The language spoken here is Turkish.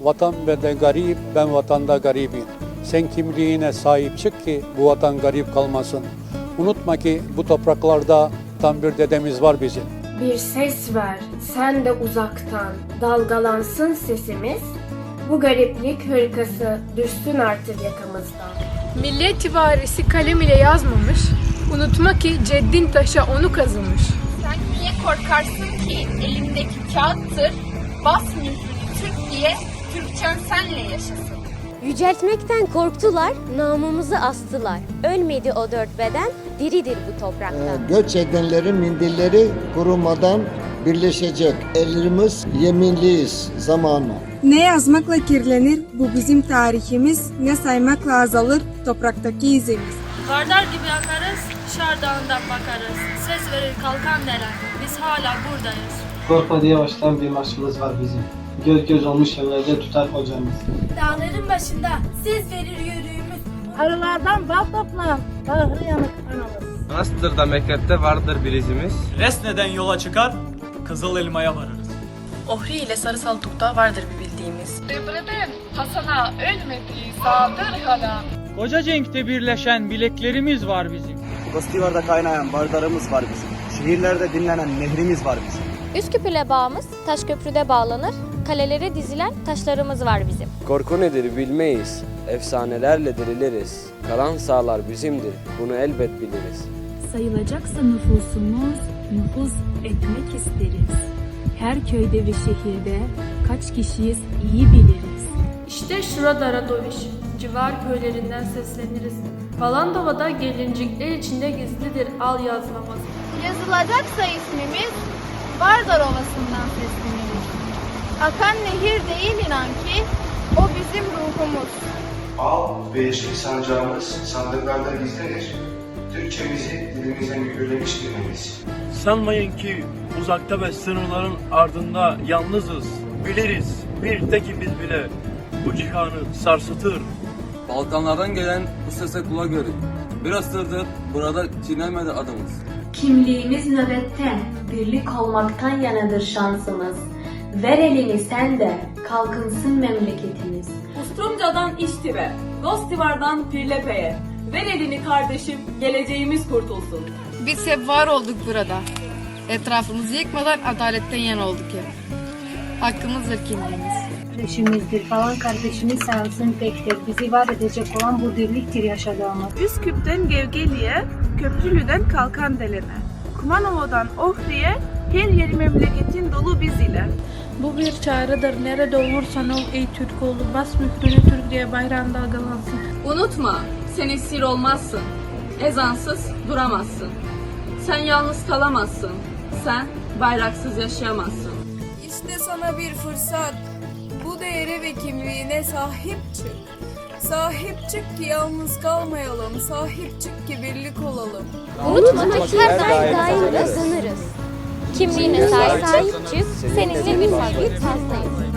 Vatan bende garip, ben vatanda garibim. Sen kimliğine sahip çık ki bu vatan garip kalmasın. Unutma ki bu topraklarda tam bir dedemiz var bizim. Bir ses ver, sen de uzaktan, dalgalansın sesimiz. Bu gariplik hırkası düşsün artık yakamızdan. Millet ibaresi kalem ile yazmamış, unutma ki ceddin taşa onu kazımış. Sen niye korkarsın ki elimdeki kağıttır, bas mührünü Türk diye, Türkçen senle yaşasın. Yüceltmekten korktular, namımızı astılar. Ölmedi o dört beden, diridir bu toprakta. Ee, göç edenlerin mindilleri kurumadan birleşecek. Ellerimiz yeminliyiz zamanla. Ne yazmakla kirlenir bu bizim tarihimiz, ne saymakla azalır topraktaki izimiz. Vardar gibi akarız, şardağından bakarız. Ses verir kalkan deren, biz hala buradayız. Korkma diye başlayan bir marşımız var bizim. Göz göz olmuş evlerde tutar hocamız. Dağların başında ses verir yürüğümüz. Arılardan bal toplayan, bağrı yanık anamız. Manastır'da mektepte vardır bir izimiz. Resne'den yola çıkar, Kızıl Elma'ya varırız. Ohri ile Sarı Saltuk'ta vardır bir bildiğimiz. Devreden Hasan'a ölmedi, sağdır hala. Koca Cenk'te birleşen bileklerimiz var bizim. Kostivar'da kaynayan bardarımız var bizim. Şehirlerde dinlenen nehrimiz var bizim. Üsküp ile bağımız Taşköprü'de bağlanır. Kalelere dizilen taşlarımız var bizim. Korku nedir bilmeyiz. Efsanelerle diriliriz. Kalan sağlar bizimdir. Bunu elbet biliriz. Sayılacaksa nüfusumuz, nüfus etmek isteriz. Her köyde ve şehirde kaç kişiyiz iyi biliriz. İşte şurada Radoviş, civar köylerinden sesleniriz. Falandova'da gelincikler içinde gizlidir al yazmamız. Yazılacaksa ismimiz, Vardar Ovası'ndan sesleniriz. Akan nehir değil inan ki, o bizim ruhumuz. Al ve yeşil sancağımız sandıklarda gizlenir. Türkçemizi dilimize mühürlemiş birimiz. Sanmayın ki uzakta ve sınırların ardında yalnızız. Biliriz bir tekimiz bile bu cihanı sarsıtır. Balkanlardan gelen bu sese kulak verin. Bir asırdır burada çiğnemedi adımız. Kimliğimiz nöbette, birlik olmaktan yanadır şansımız. Ver elini sen de, kalkınsın memleketimiz. Ustrumca'dan İştiv'e, Gostivar'dan Pirlepe'ye. Ver elini kardeşim, geleceğimiz kurtulsun. Biz hep var olduk burada. Etrafımızı yıkmadan adaletten yana olduk hep. Hakkımızdır kimliğimiz. Kardeşimizdir falan kardeşimiz sensin tektir. Bizi var edecek olan bu birliktir yaşadığımız. Üsküp'ten Gevgeli'ye, Köprülü'den Kalkandelen'e, Kumanova'dan Ohri'ye, her yeri memleketin dolu biz ile. Bu bir çağrıdır. Nerede olursan ol ey Türk oğlu. Bas mührünü Türk diye bayrağın dalgalansın. Unutma, sen esir olmazsın. Ezansız duramazsın. Sen yalnız kalamazsın. Sen bayraksız yaşayamazsın. İşte sana bir fırsat. Bu değere ve kimliğine sahip çık. Sahip çık ki yalnız kalmayalım. Sahip çık ki birlik olalım. Unutma ki her daim kazanırız. Kimliğine sahip çık, seninle bir sabit fazlayız.